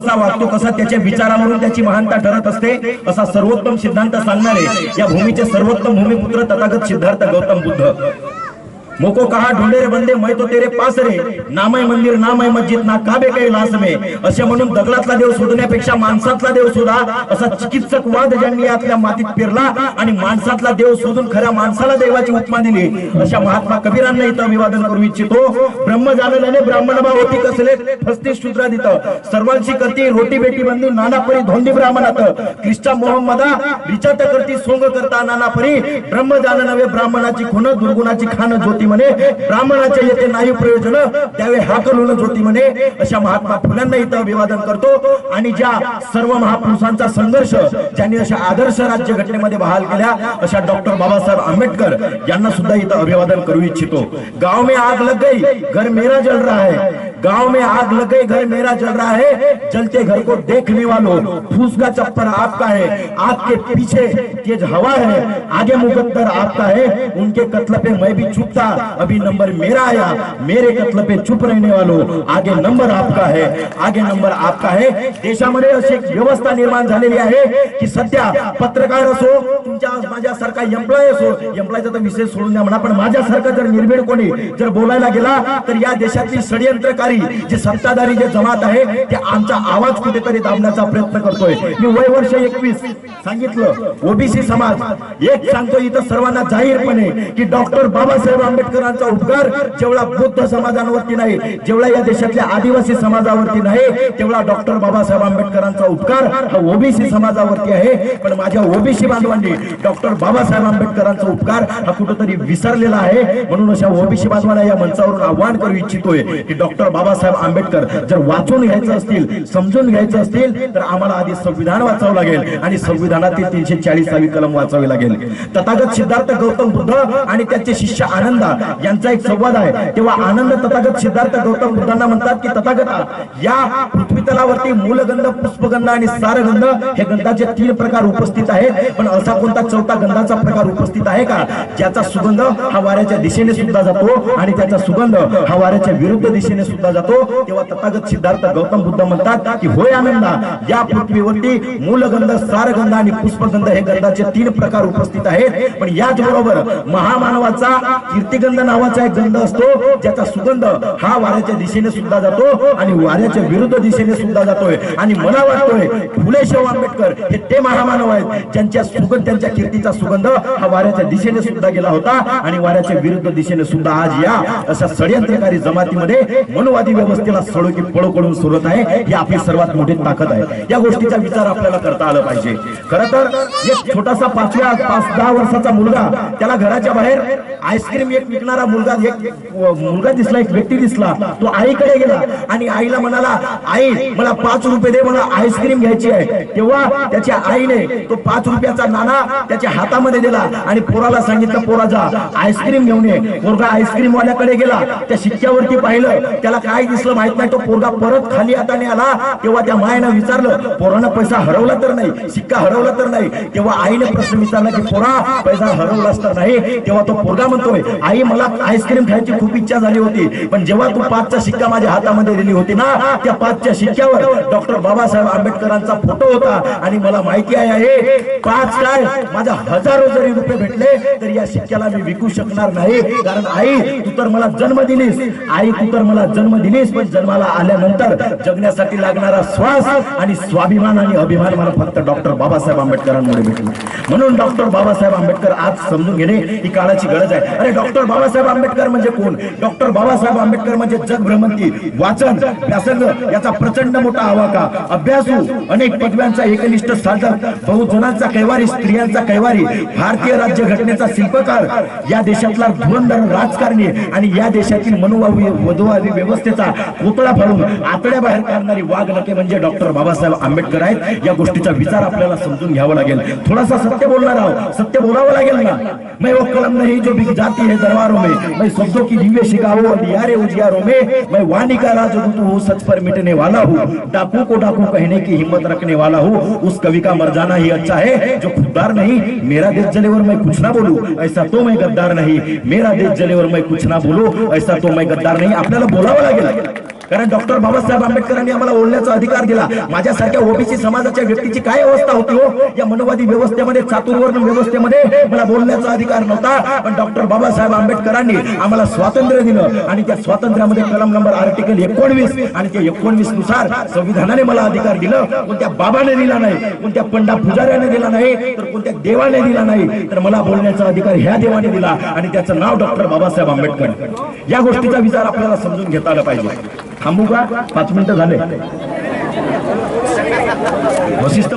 कसा वागतो कसा त्याच्या विचारावरून त्याची महानता ठरत असते असा सर्वोत्तम सिद्धांत सांगणारे या भूमीचे सर्वोत्तम भूमिपुत्र तथागत सिद्धार्थ गौतम बुद्ध. मोको कहा ढूंढे बंदे मै तो तेरे पास रे। नामय मंदिर नामय मस्जिद ना काबे कैलास में। असे म्हणून दगडातला देव शोधण्यापेक्षा माणसातला देव शोधा. असा चिकित्सक वाद ज्यांनी आपल्या मातीत पेरला आणि माणसातला देव शोधून खऱ्या माणसाला देवाची उपमा दिली. अशा महात्मा कबीरांना इथं अभिवादन करू इच्छितो. ब्रह्म जाणल्याने ब्राह्मण भाव होती कसले? फसते शूद्रा दित सर्वांची करती रोटी बेटी बंधू नाना परी धोंडी ब्राह्मणात. ख्रिस्टा मोहम्मदा विचार करती सोंग करता नाना परी ब्रह्म जाण नवे ब्राह्मणाची खुन दुर्गुणाची खान ज्योती म्हणे ब्राह्मणाच्या येथे नाही प्रयोजन त्यावेळी हाकलूनच होती म्हणे अशा महात्मा फुलांना इथं अभिवादन करतो. आणि ज्या सर्व महापुरुषांचा संघर्ष ज्यांनी अशा आदर्श राज्य घटनेमध्ये बहाल केल्या अशा डॉक्टर बाबासाहेब आंबेडकर यांना सुद्धा इथं अभिवादन करू इच्छितो. गाव में आग लग गई घर मेरा जल रहा है. गाँव में आग लग गई घर मेरा जल रहा है, जलते घर को देखने वालों फूस का चप्पर आपका है, आग के पीछे तेज हवा है, आगे मुकद्दर आपका है, उनके कत्ल पे मैं भी चुप था, अभी नंबर मेरा आया, मेरे कत्ल पे चुप रहने वालों, आगे नंबर आपका है, आगे नंबर आपका है, देशामध्ये अशी एक व्यवस्था निर्माण आहे, की सध्या पत्रकार असो, तुमच्या एम्प्लॉय असो एम्प्लॉयचा तर विषय सोडून द्या जर निर्भीड कोणी जर बोलायला गेला, तर या देशातली सत्ताधारी जे सत्ताधारी जे जमात आहे ते आमचा आवाज कुठेतरी दाबण्याचा प्रयत्न करतोय. मी वय वर्ष एकवीस सांगितलं ओबीसी समाज. एक सांगतो इथं सर्वांना जाहीरपणे की डॉक्टर बाबासाहेब आंबेडकरांचा उपकार जेवढा बुद्ध समाजांवरती नाही जेवढा या देशातल्या आदिवासी समाजावरती नाही तेवढा डॉक्टर बाबासाहेब आंबेडकरांचा उपकार हा ओबीसी समाजावरती आहे. पण माझ्या ओबीसी बांधवांनी डॉक्टर बाबासाहेब आंबेडकरांचा उपकार हा कुठंतरी विसरलेला आहे. म्हणून अशा ओबीसी बांधवांना या मंचावरून आव्हान करू इच्छितोय की डॉक्टर बाबासाहेब आंबेडकर जर वाचून घ्यायचं असतील समजून घ्यायचं असतील तर आम्हाला आधी संविधान वाचावं लागेल आणि संविधानातील तीनशे चाळीसावी कलम वाचावी लागेल. तथागत सिद्धार्थ गौतम बुद्ध आणि त्याचे शिष्य आनंदा यांचा एक संवाद आहे. तेव्हा आनंद तथागत सिद्धार्थ गौतम बुद्धांना म्हणतात की तथागत या पृथ्वी तलावरती मूलगंध पुष्पगंध आणि सारगंध हे गंधाचे तीन प्रकार उपस्थित आहेत. पण असा कोणता चौथा गंधाचा प्रकार उपस्थित आहे का? ज्याचा सुगंध हा वाऱ्याच्या दिशेने सुद्धा जातो आणि त्याचा सुगंध हा वाऱ्याच्या विरुद्ध दिशेने सुद्धा जातो तेव्हा तथागत सिद्धार्थ गौतम बुद्ध म्हणतात की होय आनंदा या पृथ्वीवरती मूलगंध सारगंध आणि पुष्पगंध हे गंधाचे तीन प्रकार उपस्थित आहेत. पण याच बरोबर महामानवाचा कीर्तिगंध नावाचा एक गंध असतो ज्याचा सुगंध हा वाऱ्याच्या दिशेने सुद्धा जातो आणि वाऱ्याच्या विरुद्ध दिशेने सुद्धा जातोय. आणि मला वाटतोय फुले शाहू आंबेडकर हे ते महामानव आहेत ज्यांच्या सुगंध त्यांच्या कीर्तीचा सुगंध हा वाऱ्याच्या दिशेने सुद्धा गेला होता आणि वाऱ्याच्या विरुद्ध दिशेने सुद्धा आज या अशा षडयंत्रकारी जमातीमध्ये म्हणून राष्ट्रवादी व्यवस्थेला सडो की पळो करून सुरत आहे ही आपली सर्वात मोठी ताकद आहे. या गोष्टीचा विचार आपल्याला करता आला पाहिजे. खर तर एक छोटासा पाचव्या पाच दहा वर्षाचा मुलगा त्याला घराच्या बाहेर आईस्क्रीम एक विकणारा मुलगा एक मुलगा दिसला एक व्यक्ती दिसला तो आईकडे गेला आणि आईला म्हणाला आई मला पाच रुपये दे मला आईस्क्रीम घ्यायची आहे. तेव्हा त्याच्या आईने तो पाच रुपयाचा नाणा त्याच्या हातामध्ये दिला आणि पोराला सांगितलं पोरा जा आईस्क्रीम घेऊन ये. पोरगा आईस्क्रीम वाल्याकडे गेला त्या शिक्क्यावरती पाहिलं त्याला काय दिसलं माहीत नाही. तो पोरगा परत खाली हाताने आला. तेव्हा त्या मायानं विचारलं पोरानं पैसा हरवला तर नाही सिक्का हरवला तर नाही. तेव्हा आईने प्रश्न विचारला की पोरा पैसा हरवलाच तर नाही? तेव्हा तो पोरगा म्हणतोय आई मला आईस्क्रीम खायची खूप इच्छा झाली होती पण जेव्हा तू पाचचा शिक्का माझ्या हातामध्ये दिली होती ना त्या पाचच्या शिक्क्यावर डॉक्टर बाबासाहेब आंबेडकरांचा फोटो होता आणि मला माहिती आहे पाच काय? माझा हजारो जरी रुपये भेटले तर या शिक्क्याला मी विकू शकणार नाही. कारण आई तू तर मला जन्म दिलीस. आई तू तर मला जन्म दिलीस पण जन्माला आल्यानंतर जगण्यासाठी लागणारा श्वास आणि स्वाभिमान आणि अभिमान मला फक्त डॉक्टर बाबासाहेब आंबेडकरांमुळे भेटला. म्हणून डॉक्टर बाबासाहेब आंबेडकर आज समजून घेणे ही काळाची गरज आहे. अरे डॉक्टर बाबासाहेब आंबेडकर म्हणजे कोण? डॉक्टर बाबासाहेब आंबेडकर म्हणजे जग भ्रमंती वाचन व्यासंग याचा प्रचंड मोठा आवाका अभ्यासू अनेक पदव्यांचा एकनिष्ठ साधक बहुजनांचा कैवारी स्त्रियांचा कैवारी भारतीय राज्य घटनेचा शिल्पकार या देशातला धुरंधर राजकारणी आणि या देशातील मनुवादी वधुवादी व्यवस्थेचा पुतळा फाडून आतड्या बाहेर काढणारी वाघ नके म्हणजे डॉक्टर बाबासाहेब आंबेडकर आहेत. या गोष्टीचा विचार आपल्याला समजून घ्यावा लागेल. थोडासा सत्य बोलणार आहोत. सत्य बोलावं लागेल ना? मैं वो कलम नहीं, जो बिक जाती है दरबारों में. मैं शब्दों की दिव्य शिकाओ अंधियारे उजियारों में. मैं वाणी का राजदूत हूँ, सच पर मिटने वाला हूँ. डाकू को डाकू कहने की हिम्मत रखने वाला हूँ. उस कवि का मर जाना ही अच्छा है, जो खुददार नहीं, मेरा देश जले और मैं कुछ ना बोलूँ. ऐसा तो मैं गद्दार नहीं. मेरा देश जले और मैं कुछ ना बोलूँ. ऐसा तो मैं गद्दार नहीं. आपल्याला बोलावं だけだけ कारण डॉक्टर बाबासाहेब आंबेडकरांनी आम्हाला बोलण्याचा अधिकार दिला. माझ्यासारख्या ओबीसी समाजाच्या व्यक्तीची काय अवस्था होती हो? या मनोवादी व्यवस्थेमध्ये चातुर्वर्ण व्यवस्थेमध्ये मला बोलण्याचा अधिकार नव्हता. पण डॉक्टर बाबासाहेब आंबेडकरांनी आम्हाला स्वातंत्र्य दिलं आणि त्या स्वातंत्र्यामध्ये कलम नंबर आर्टिकल एकोणवीस आणि त्या एकोणवीसनुसार संविधानाने मला अधिकार दिलं. कोणत्या बाबाने दिला नाही कोणत्या पंडा पुजाऱ्याने दिला नाही तर कोणत्या देवाने दिला नाही तर मला बोलण्याचा अधिकार ह्या देवाने दिला आणि त्याचं नाव डॉक्टर बाबासाहेब आंबेडकर. या गोष्टीचा विचार आपल्याला समजून घेता आला पाहिजे. थांबू का पाच मिनिटं झाले वशिष्ठ